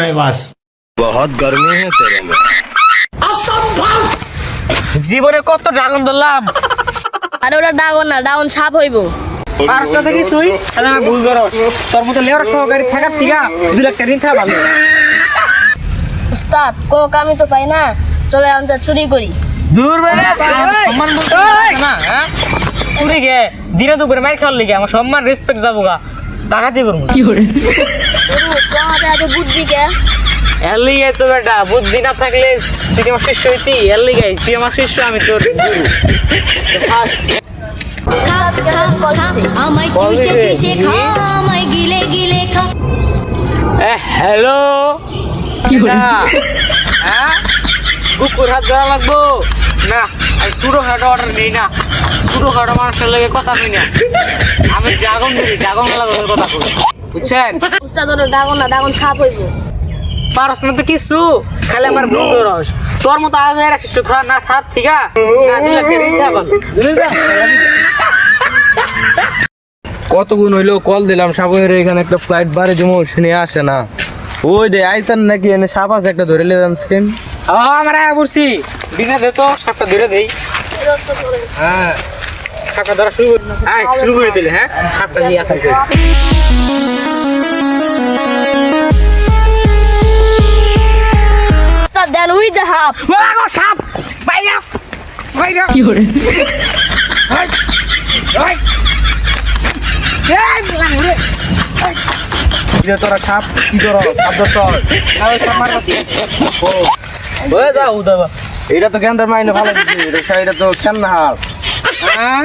है बस बहुत गर्मी है तेरे में জীবনে কত ড্রাগন ধরলাম আর ওটা ডাউন না ডাউন সাপ হইব পাঁচটা থেকে শুই তাহলে আমি ভুল করো তোর মতো লেবার সহকারী থাকার থেকে দু লাখ টাকা ঋণ থাকা ভালো উস্তাদ কোনো কামই তো পাই না চলে আমরা চুরি করি দূর বেলা সম্মান বলতে না হ্যাঁ চুরি গে দিনে দুপুরে মার খাওয়ার লিগে আমার সম্মান রেসপেক্ট যাবো গা ডাকাতি করব তোমাদের এত বুদ্ধি কে এর লিগে তো বেটা বুদ্ধি না থাকলে তুই আমার শিষ্য হইতি? এর লিগে তুই আমার শিষ্য আমি তোর গুরু। হ্যালো হ্যাঁ? কুকুর হাত ধরা লাগবো? না আমি অর্ডার নিই না। মানুষের লাগে কথা কই না। আমি দিই লাগে কথা কই। বুঝছেন? উস্তাদ ওটা না ডাউন সাপ হইব। পারস না তো কিছু খালি আমার বন্ধু রস। তোর মতো আজ এরা না থাক ঠিক হইল কল দিলাম সাবয়ের এখানে একটা ফ্লাইট বাড়ি জমো সে নিয়ে আসে না। ওই দে আইসান নাকি? এনে সাপ আছে একটা ধরে লেদান স্কিম। আমরা বলছি দিনে দে তো সাপটা ধরে দেই। হ্যাঁ। সাপটা ধরা শুরু করি হ্যাঁ শুরু করে দিলে হ্যাঁ? সাপটা নিয়ে আসেন দেন উই দে হাফ আগো সাপ! বাইরা বাইরা কি করে? এটা তোরা খাপ কি করো? সাপ ধর ওই যাও দাবা এটা তো কেন্দ্রের মাইনে ভালো এটা তো কেন না হাল। হ্যাঁ?